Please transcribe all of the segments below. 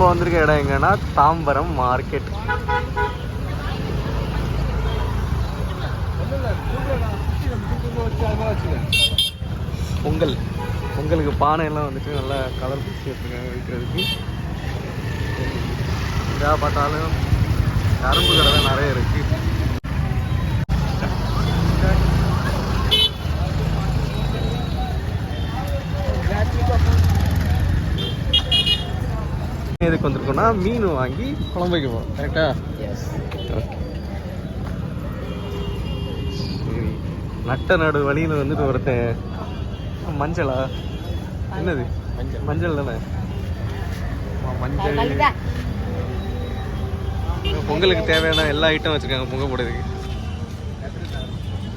இப்போ வந்திருக்க இடம் எங்கன்னா தாம்பரம் மார்க்கெட் பொங்கல். பொங்கலுக்கு பானை எல்லாம் வந்துட்டு நல்லா கலர் பிடிச்சி வச்சுருக்காங்க வைக்கிறதுக்கு இதாக பார்த்தாலும் கரும்பு கடை தான் நிறைய இருக்குது எதுக்கு வந்திருக்கோம்னா மீன் வாங்கி குழம்பு வைக்க போகிறோம் கரெக்டா ஓகே சரி. நட்ட நடு வழியில் வந்துட்டு ஒருத்தன் மஞ்சளா? என்னது? மஞ்சள். மஞ்சள் தானே? மஞ்சள். பொங்கலுக்கு தேவையான எல்லா ஐட்டம் வச்சிருக்காங்க பொங்கல் போடுறதுக்கு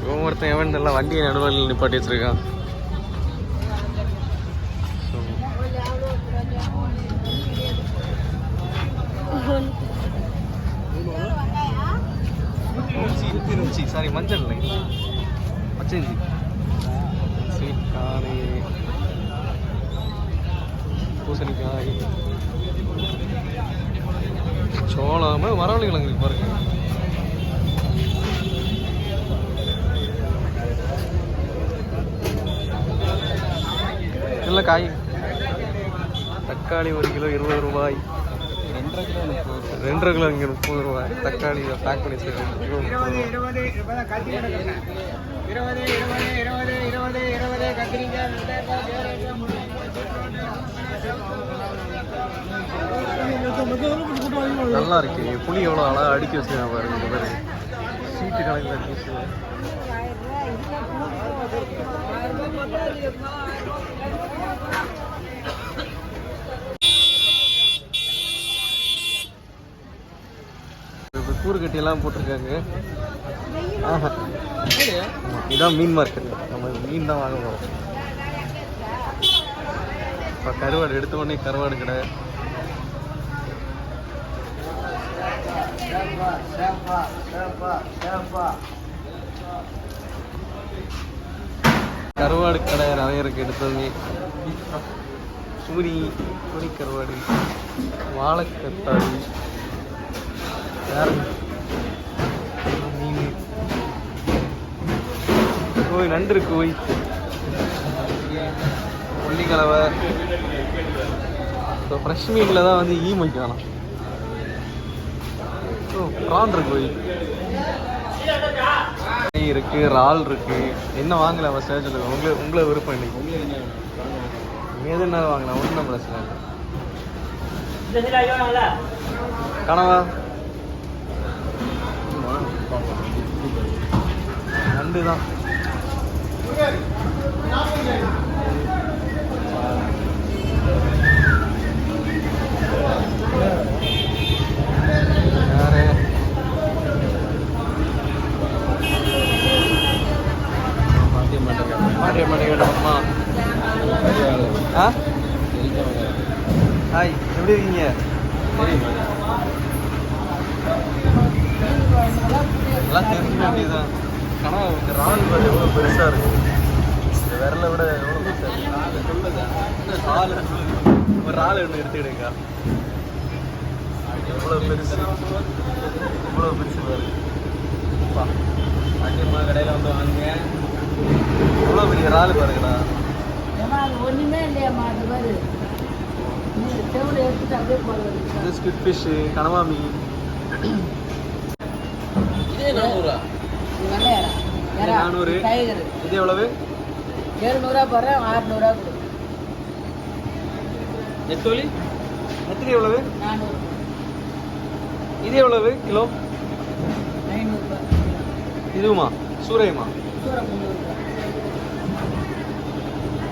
இவன் ஒருத்தன் எவன் நல்லா வண்டியை நடுவழியில் நிப்பாட்டி வச்சிருக்கான். இருபத்தி இருந்துச்சு சாரி மஞ்சள் இல்லை பச்சைஞ்சி ஸ்வீட் காரி பூசணிக்காய் சோளம் மரவள்ளி கிழங்கு இருக்கு பாருங்க நல்ல காய் தக்காளி ஒரு கிலோ இருபது ரூபாய் ரெண்டரை கிலோ இங்கே முப்பது ரூபாய் தக்காளி பேக் பண்ணி நல்லா இருக்கு. புளி எவ்வளோ அழகாக அடுக்கி வச்சிருக்காங்க பாருங்க இந்த மாதிரி சீட்டு கணக்கில் அடுக்கி வச்சிருக்காங்க. கூறு கட்டி எல்லாம் போட்டிருக்காங்க. ஆஹா. இதான் மீன் மார்க்கெட் நம்ம மீன் தான் வாங்க போகிறோம் இப்போ கருவாடு எடுத்த உடனே கருவாடு கடை. கருவாடு கடை நிறைய இருக்கு எடுத்தவங்க சூரி சூரி கருவாடு வாழைக்கத்தாடி வேற கோய் நண்டு இருக்கு கோய் புள்ளிக்கலவை ஸோ ஃப்ரெஷ் மீனில் தான் வந்து ஈ வைக்கலாம் ஓ ப்ரான் இருக்கு கோய் இருக்கு இறால் இருக்கு. என்ன வாங்கல அவன் ஸ்டேஜில் உங்களை உங்களை விருப்பம் இன்னைக்கு. எது என்ன வாங்கலாம் ஒன்றும் பிரச்சனை இல்லை. கனவா? நண்டு தான் ஹாய் எப்படி இருக்கீங்க எல்லாம் தெரிஞ்சுக்க வேண்டியதுதான் கனவா இந்த பாரு எவ்வளோ பெருசாக இருக்கு. இந்த விரலை விட எவ்வளோ பெருசாக இருக்கு. ரால் ஒரு ரால் ஒன்று எடுத்துக்கிடுங்க. எவ்வளோ பெருசு? எவ்வளோ பெருசு பாரு அப்பா, பாட்டியம்மா கடையில் வந்து வாங்குங்க. எவ்வளோ பெரிய ரால் பாருங்கடா ஒண்ணுமே இல்லையாம்மா அது மாதிரி. செவ்வளோ எடுத்துட்டு அப்படியே போடுறது இது ஸ்கிட் ஃபிஷ்ஷு கனவா மீன் இது நல்ல இடம் இது நானூறு. இது எவ்வளவு? எழுநூறுவா போடுறேன் ஆறுநூறுவா கொடு. நெத்தோலி? நெத்திலி எவ்வளவு? நானூறு. இது எவ்வளவு? கிலோ? ஐநூறுரூவா இதுவுமா? சூரையுமா?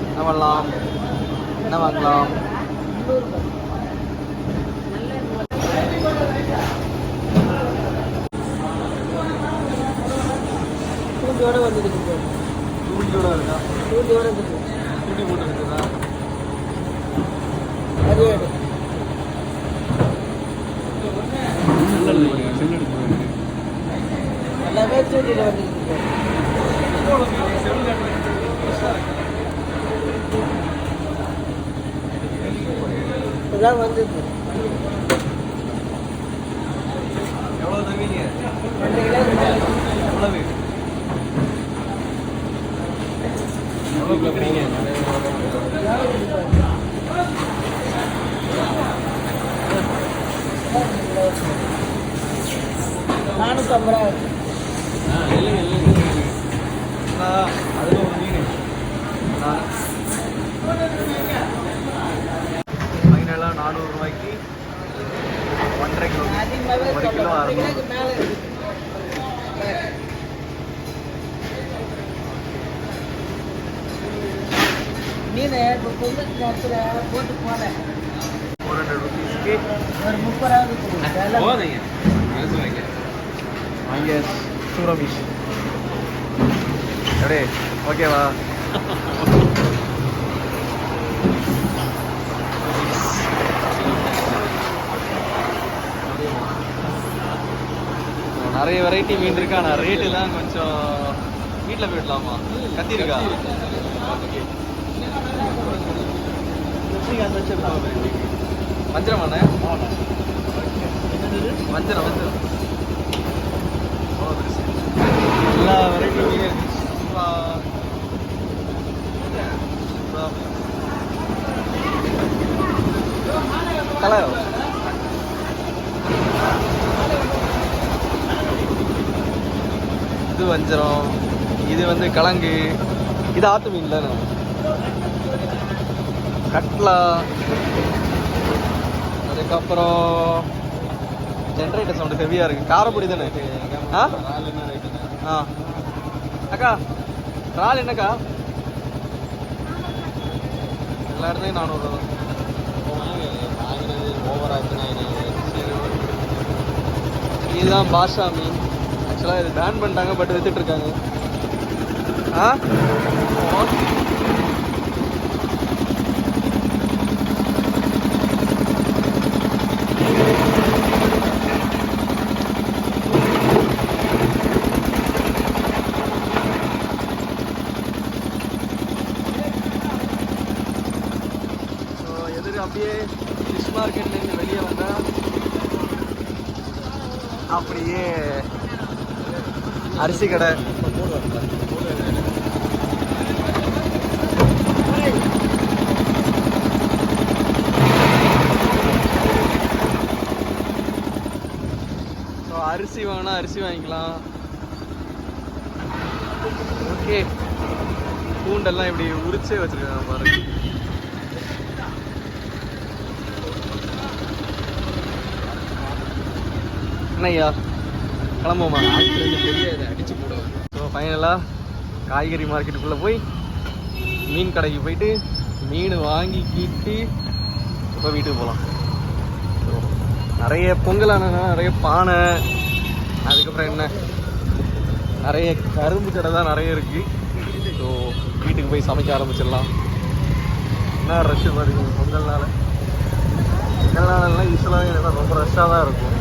என்ன பண்ணலாம் என்ன வாங்கலாம். தூண்டியோட வந்துருக்கு இப்போ தூண்டியோட இருக்கா? தூண்டியோட வந்துருக்கு தூண்டி போட்டு இருக்குதா அரியாடு எல்லாமே தூண்டியோட வந்துருக்கு இப்போதான் வந்துருக்கு எவ்வளோ தருவீங்க? ரெண்டு கிலோ எவ்வளோ நானூற்றி ஐம்பது ரூபா ஆ இல்லைங்க இல்லைங்க அதில் ஒரு ஃபைனலாக நானூறுரூவாய்க்கு ஒன்றரை கிலோ ஒரு கிலோ அறுநூறு. மீன் இப்போ பொங்கல் நேரத்தில் போட்டு போனேன். ஃபோர் ஹண்ட்ரட் ருபீஸ்க்கு ஒரு முப்பது ரூபா போதைங்க. வாங்க. சூரபீஷ் எப்படி ஓகேவா? நிறைய வெரைட்டி மீன் இருக்கு? ஆனால் ரேட்டுலாம் கொஞ்சம் வீட்டில் போயிடலாமா? கத்திருக்கா. வஞ்சிரமாண்ணே வஞ்சிரம் வஞ்சிரம் எல்லா வெரைட்டி மீன் கலர் இது வஞ்சரம் இது வந்து கிழங்கு. இது ஆத்து மீன் தானே கட்லா. அதுக்கப்புறம் ஜென்ரேட்டர் சவுண்டு ஹெவியாக இருக்குது காரப்பொடி தானே? ஆ? ஆ. அக்கா இறால் என்னக்கா? எல்லா இடத்துலையும் நானூறு இதுதான் பாஷா மீன். ஆக்சுவலாக இது பேன் பண்ணிட்டாங்க பட் வித்துட்டு இருக்காங்க. ஆ? அப்படியே அரிசி கடை. ஸோ அரிசி வாங்கினா அரிசி வாங்கிக்கலாம். ஓகே பூண்டெல்லாம் இப்படி உரிச்சே வச்சுருக்காங்க பாருங்கள் என்னய்யா கிளம்புமா அடிச்சு போடுவோம். ஸோ ஃபைனலாக காய்கறி மார்க்கெட்டுக்குள்ளே போய் மீன் கடைக்கு போயிட்டு மீன் வாங்கிக்கிட்டு இப்போ வீட்டுக்கு போகலாம் ஸோ நிறைய பொங்கல் ஆனால் நிறைய பானை அதுக்கப்புறம் என்ன? நிறைய கரும்பு கடை தான் நிறைய இருக்குது ஸோ வீட்டுக்கு போய் சமைக்க ஆரம்பிச்சிடலாம். என்ன ரஷ்ஷு பாருங்க பொங்கல்னால. பொங்கல் நாளெல்லாம் யூஸ்வலாக ரொம்ப ரஷ்ஷாக தான் இருக்கும்.